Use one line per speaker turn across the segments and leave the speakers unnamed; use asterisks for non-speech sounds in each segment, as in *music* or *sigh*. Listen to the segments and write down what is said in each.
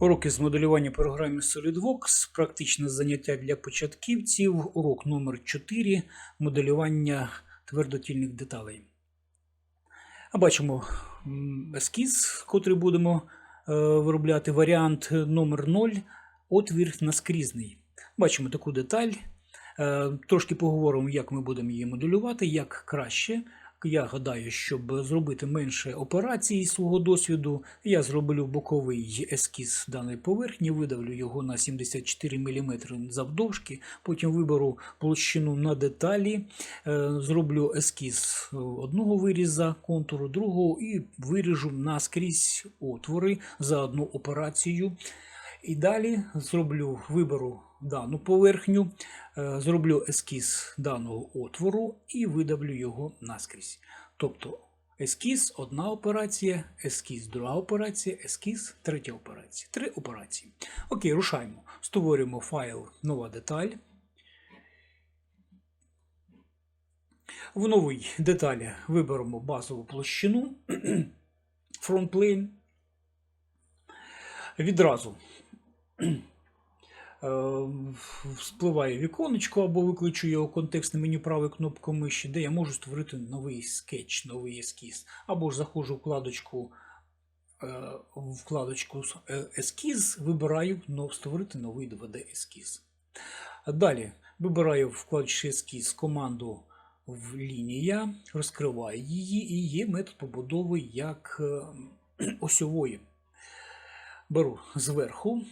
Уроки з моделювання програми SolidWorks, практичне заняття для початківців, урок номер 4 моделювання твердотільних деталей. А бачимо ескіз, котрий будемо е, виробляти, варіант номер 0 отвір наскрізний. Бачимо таку деталь. Е, Трошки поговоримо, як ми будемо її моделювати, як краще. Я гадаю, щоб зробити менше операцій свого досвіду, я зроблю боковий ескіз даної поверхні, видавлю його на 74 мм завдовжки, потім виберу площину на деталі, е, зроблю ескіз одного виріза, контуру другого і виріжу наскрізь отвори за одну операцію. І далі зроблю виберу дану поверхню, е, зроблю ескіз даного отвору і видавлю його наскрізь. Тобто ескіз одна операція, ескіз друга операція, ескіз третя операція. Три операції. Окей, рушаємо. Створюємо файл нова деталь. В новій деталі виберемо базову площину *clears throat* frontplane. Відразу е, спливає віконечко або викличу його контекстне меню правою кнопкою миші, де я можу створити новий скетч, новий ескіз. Або ж заходжу вкладочку, е, вкладочку е, ескіз, вибираю створити новий 2D-ескіз. Далі вибираю в ескіз команду в лінія, розкриваю її, і є метод побудови як *clears throat* осьової. Беру зверху,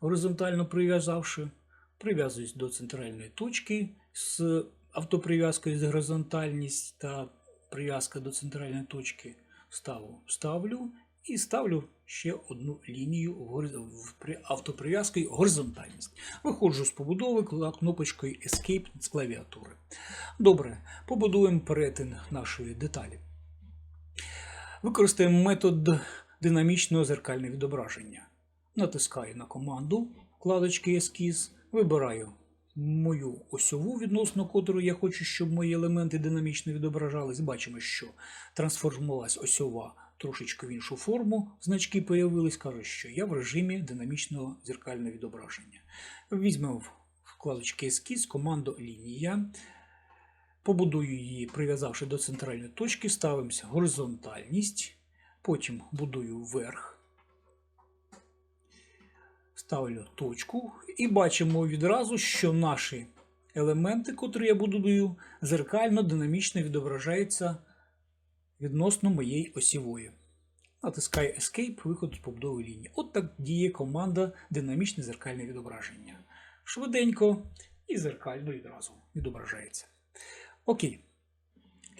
горизонтально прив'язавши, прив'язуюсь до центральної точки з автоприв'язкою з горизонтальність та прив'язка до центральної точки ставу, ставлю і ставлю ще одну лінію в автоприв'язкою горизонтальність. Виходжу з побудови кнопочкою Escape з клавіатури. Добре, побудуємо перетин нашої деталі. Використаємо метод динамічного зеркального відображення. Натискаю на команду вкладочки Ескіз, вибираю мою осьову, відносно котрої я хочу, щоб мої елементи динамічно відображались. Бачимо, що трансформувалась осьова трошечки в іншу форму, значки появились, каже, що я в режимі динамічного зеркального відображення. Візьмемо вкладочки Ескіз, команду Лінія. Побудую її, прив'язавши до центральної точки, ставимося горизонтальність, потім будую вверх, ставлю точку і бачимо відразу, що наші елементи, котрі я будую, зеркально динамічно відображаються відносно моєї осівої. Натискаю Escape, виход з побудови лінії. От так діє команда динамічне зеркальне відображення. Швиденько і зеркально відразу відображається. Окей.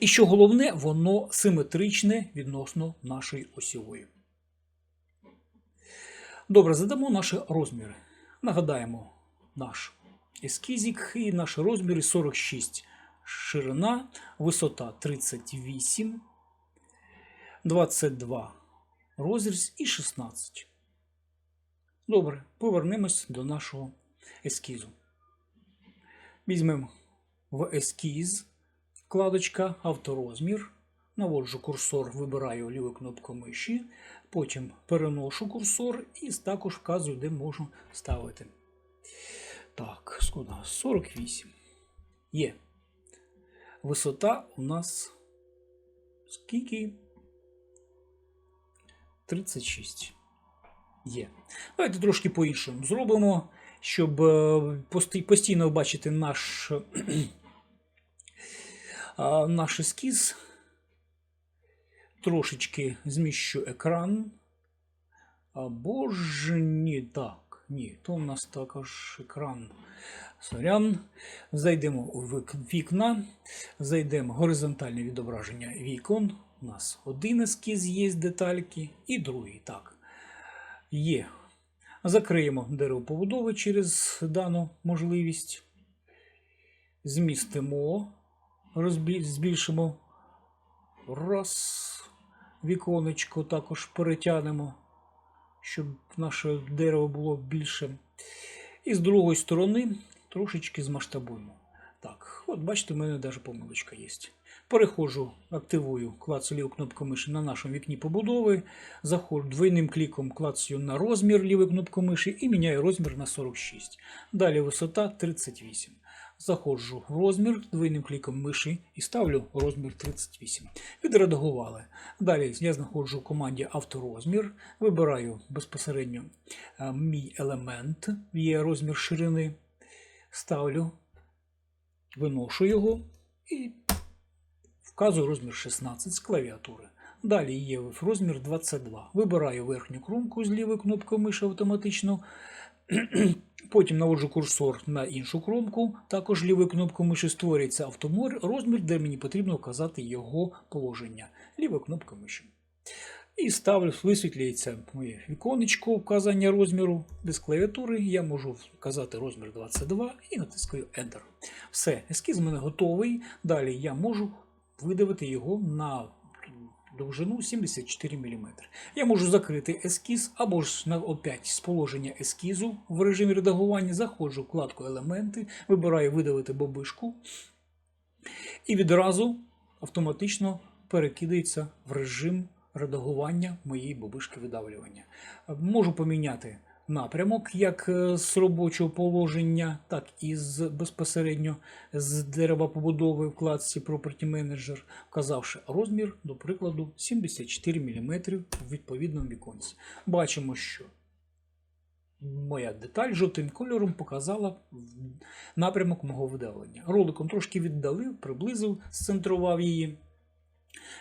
І що головне, воно симетричне відносно нашої осьової. Добре, задамо наші розміри. Нагадаємо наш ескізик і наші розміри 46 ширина, висота 38, 22 розріз і 16. Добре, повернемось до нашого ескізу. Візьмемо в ескіз вкладочка авторозмір. Наводжу курсор, вибираю ліву кнопку миші, потім переношу курсор і також вказую, де можу ставити. Так, скуда? 48. Є. Висота у нас скільки? 36. Є. Давайте трошки по-іншому зробимо, щоб е, постійно бачити наш, *clears throat* наш ескіз. Трошечки зміщу екран. Або ж ні, так. Ні, то у нас також екран. Сорян. Зайдемо у вікна, зайдемо горизонтальне відображення вікон. У нас один ескіз є з детальки і другий. Так. Є. Закриємо дерево побудови через дану можливість. Змістимо, розбі- збільшимо. Раз. Віконечко також перетягнемо, щоб наше дерево було більше. І з другої сторони трошечки змасштабуємо. Так, от бачите, в мене навіть помилочка є. Переходжу, активую, клацаю ліву кнопку миші на нашому вікні побудови. Заходжу двойним кліком, клацаю на розмір лівої кнопки миші і міняю розмір на 46. Далі висота 38. Заходжу в розмір двойним кліком миші і ставлю розмір 38. Відредагували. Далі я знаходжу в команді авторозмір, вибираю безпосередньо е, мій елемент, є розмір ширини, ставлю, виношу його і вказую розмір 16 з клавіатури. Далі є розмір 22. Вибираю верхню кромку з лівої кнопкою миші автоматично. *clears throat* Потім наводжу курсор на іншу кромку, також лівою кнопкою миші створюється автомор, розмір, де мені потрібно вказати його положення. Лівою кнопкою миші. І ставлю, висвітлюється моє віконечко вказання розміру. Без клавіатури я можу вказати розмір 22 і натискаю Enter. Все, ескіз в мене готовий. Далі я можу видавити його на довжину 74 мм. Я можу закрити ескіз або ж опять з положення ескізу в режимі редагування заходжу в вкладку Елементи, вибираю видавити бобишку і відразу автоматично перекидається в режим редагування моєї бобишки видавлювання. Можу поміняти напрямок як е, з робочого положення, так і з безпосередньо з дерева побудови в вкладці Property Manager, вказавши розмір, до прикладу, 74 мм в відповідному віконці. Бачимо, що моя деталь жовтим кольором показала напрямок мого видавлення. Роликом трошки віддалив, приблизив, зцентрував її.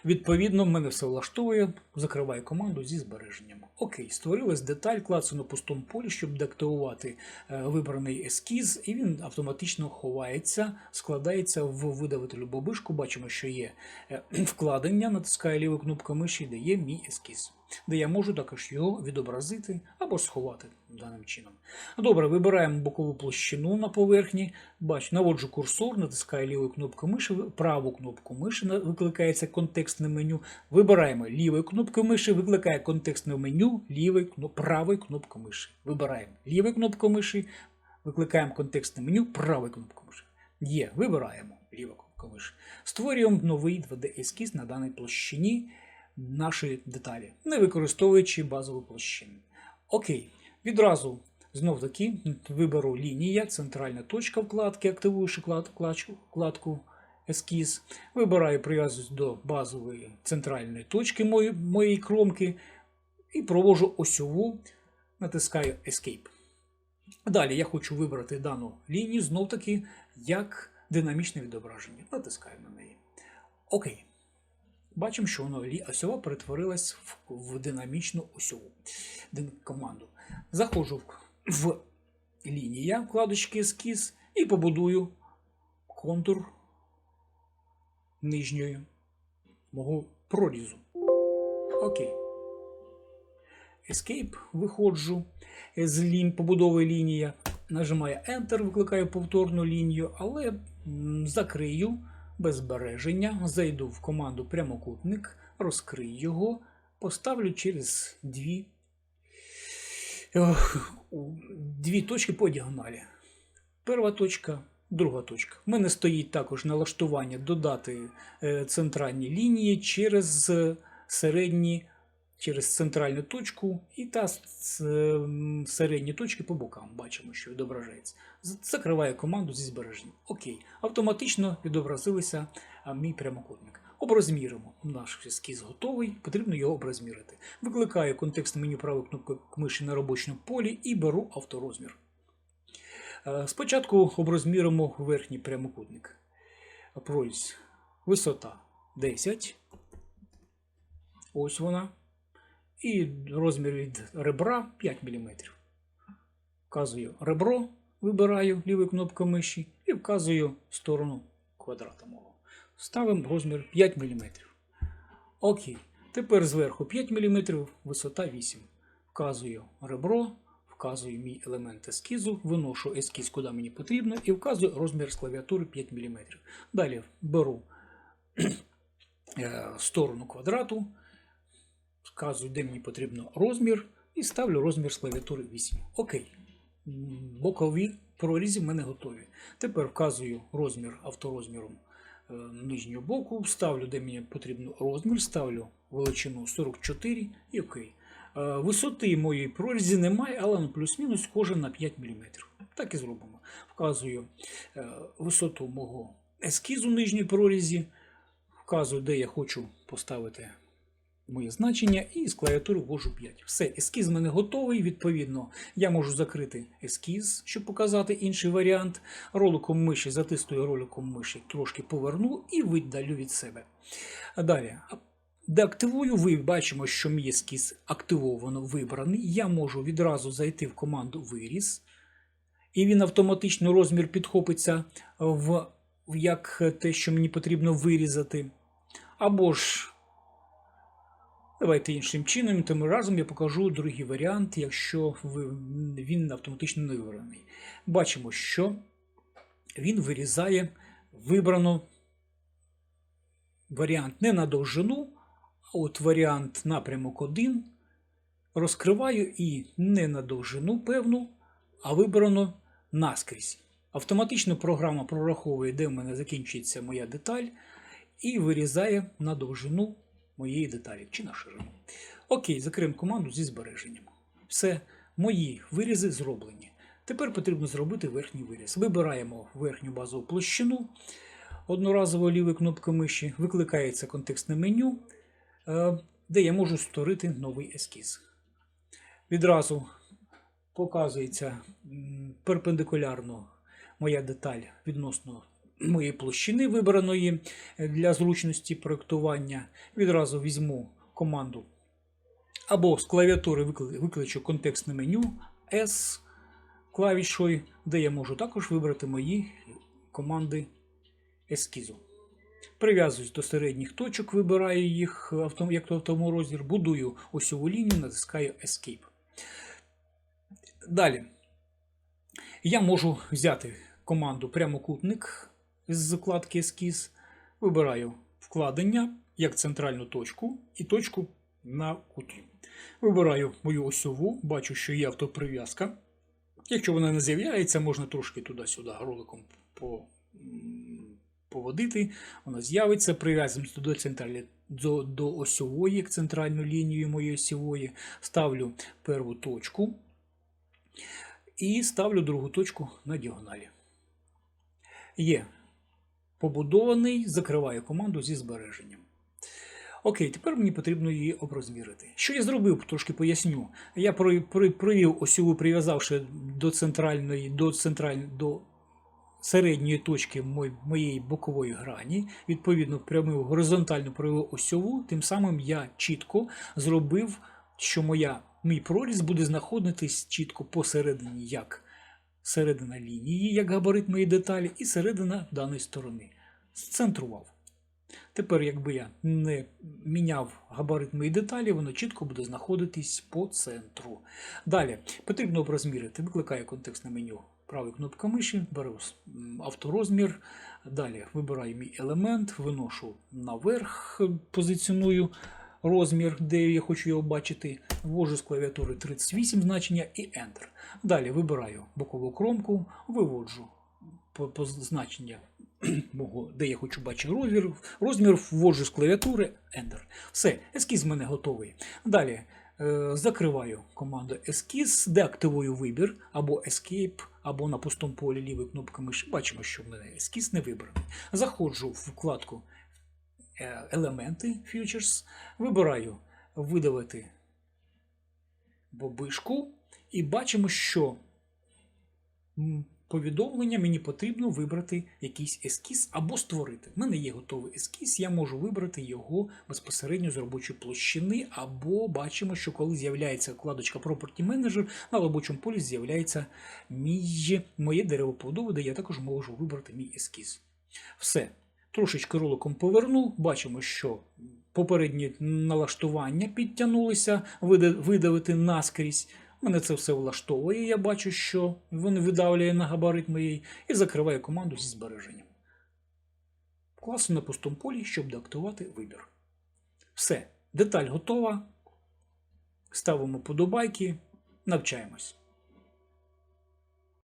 Відповідно, мене все влаштовує, закриваю команду зі збереженням. Окей, створилась деталь, клацу на пустому полі, щоб деактивувати е, вибраний ескіз, і він автоматично ховається, складається в видавителю бобишку. Бачимо, що є е, вкладення, натискаю ліву кнопку миші, де є мій ескіз, де я можу також його відобразити або сховати даним чином. Добре, вибираємо бокову площину на поверхні. Бач, наводжу курсор, натискаю лівою кнопкою миші, праву кнопку миші, викликається контекстне меню. Вибираємо лівою кнопкою миші, викликає контекстне меню лівою правою кнопкою миші. Вибираємо лівою кнопкою миші, викликаємо контекстне меню правою кнопкою миші. Є, вибираємо ліву кнопку миші. Створюємо новий 2D-ескіз на даній площині нашої деталі, не використовуючи базову площину. Окей, відразу знов таки виберу лінія, центральна точка вкладки, активуючи вкладку, вкладку ескіз. Вибираю прив'язуюсь до базової центральної точки моєї, моєї кромки і провожу осьову, натискаю Escape. Далі я хочу вибрати дану лінію знов таки як динамічне відображення. Натискаю на неї. Окей. Бачимо, що воно осьова перетворилась в, в динамічну осьову команду. Заходжу в, в лінія вкладочки ескіз і побудую контур нижньої мого прорізу. Окей. Escape, виходжу з лін, побудови лінія, нажимаю Enter, викликаю повторну лінію, але закрию без збереження, зайду в команду прямокутник, розкрию його, поставлю через дві, дві точки по діагоналі. Перша точка, друга точка. У мене стоїть також налаштування додати е, центральні лінії через е, середні, через центральну точку і та середні точки по бокам. Бачимо, що відображається. Закриваю команду зі збереженням. Окей. Автоматично відобразилися мій прямокутник. Оброзміримо. Наш ескіз готовий, потрібно його оброзмірити. Викликаю контекст меню правою кнопкою миші на робочому полі і беру авторозмір. Спочатку оброзміримо верхній прямокутник. Прорізь. Висота 10. Ось вона. І розмір від ребра 5 мм. Вказую ребро, вибираю лівою кнопкою миші і вказую сторону квадрата мого. Ставимо розмір 5 мм. Окей. Тепер зверху 5 мм, висота 8. Вказую ребро, вказую мій елемент ескізу, виношу ескіз, куди мені потрібно, і вказую розмір з клавіатури 5 мм. Далі беру *clears throat* е, сторону квадрату, вказую, де мені потрібно розмір, і ставлю розмір з клавіатури 8. Окей. Бокові прорізі в мене готові. Тепер вказую розмір авторозміром е, нижнього боку, ставлю, де мені потрібен розмір, ставлю величину 44 і окей. Е, Висоти моєї прорізі немає, але ну, плюс-мінус схоже на 5 мм. Так і зробимо. Вказую е, висоту мого ескізу нижньої прорізі, вказую, де я хочу поставити моє значення, і з клавіатури ввожу 5. Все, ескіз в мене готовий. Відповідно, я можу закрити ескіз, щоб показати інший варіант. Роликом миші затискую роликом миші, трошки поверну і видалю від себе. Далі. Деактивую, ви бачимо, що мій ескіз активовано вибраний. Я можу відразу зайти в команду виріз, і він автоматично розмір підхопиться в як те, що мені потрібно вирізати. Або ж Давайте іншим чином, тим разом я покажу другий варіант, якщо він автоматично не вибраний. Бачимо, що він вирізає вибрано варіант не на довжину, а от варіант напрямок 1 розкриваю і не на довжину певну, а вибрано наскрізь. Автоматично програма прораховує, де в мене закінчується моя деталь, і вирізає на довжину моєї деталі чи на ширину. Окей, закриємо команду зі збереженням. Все, мої вирізи зроблені. Тепер потрібно зробити верхній виріз. Вибираємо верхню базову площину. Одноразово лівою кнопкою миші викликається контекстне меню, е, де я можу створити новий ескіз. Відразу показується перпендикулярно моя деталь відносно моєї площини, вибраної для зручності проєктування. Відразу візьму команду або з клавіатури викличу контекстне меню S клавішою, де я можу також вибрати мої команди ескізу. Прив'язуюсь до середніх точок, вибираю їх авто- як автоморозір, будую осьову лінію, натискаю Escape. Далі я можу взяти команду прямокутник з закладки ескіз, вибираю вкладення як центральну точку і точку на куті. Вибираю мою осьову, бачу, що є автоприв'язка. Якщо вона не з'являється, можна трошки туди-сюди роликом по, поводити. Вона з'явиться, прив'язуємося до центральної до, до осьової, як центральну лінію моєї осьової. Ставлю перву точку і ставлю другу точку на діагоналі. Є побудований, закриваю команду зі збереженням. Окей, тепер мені потрібно її оброзмірити. Що я зробив, трошки поясню. Я привів осьову, прив'язавши до центральної, до центральної, до середньої точки моєї бокової грані, відповідно, прямив горизонтально провів осьову, тим самим я чітко зробив, що моя, мій проріз буде знаходитись чітко посередині, як середина лінії, як габарит моєї деталі, і середина даної сторони. Зцентрував. Тепер, якби я не міняв габарит моєї деталі, воно чітко буде знаходитись по центру. Далі потрібно розмірити. Викликаю контекстне меню правою кнопкою миші, беру авторозмір. Далі вибираю мій елемент, виношу наверх, позиціоную розмір, де я хочу його бачити. Ввожу з клавіатури 38 значення і Enter. Далі вибираю бокову кромку, виводжу по- значення *clears throat* де я хочу бачити розмір, розмір ввожу з клавіатури Enter. Все, ескіз в мене готовий. Далі е, закриваю команду ескіз, деактивую вибір або Escape, або на пустому полі лівою кнопкою миші. Бачимо, що в мене ескіз не вибраний. Заходжу в вкладку Елементи Futures, вибираю видалити бобишку і бачимо, що повідомлення мені потрібно вибрати якийсь ескіз або створити. В мене є готовий ескіз, я можу вибрати його безпосередньо з робочої площини, або бачимо, що коли з'являється вкладочка Property Manager, на робочому полі з'являється моє дерево побудови, де я також можу вибрати мій ескіз. Все. Трошечки роликом поверну, бачимо, що попередні налаштування підтягнулися, видавити наскрізь. Мене це все влаштовує. Я бачу, що він видавлює на габарит моєї і закриваю команду зі збереженням. Класно на пустому полі, щоб деактувати вибір. Все, деталь готова. Ставимо подобайки, навчаємось.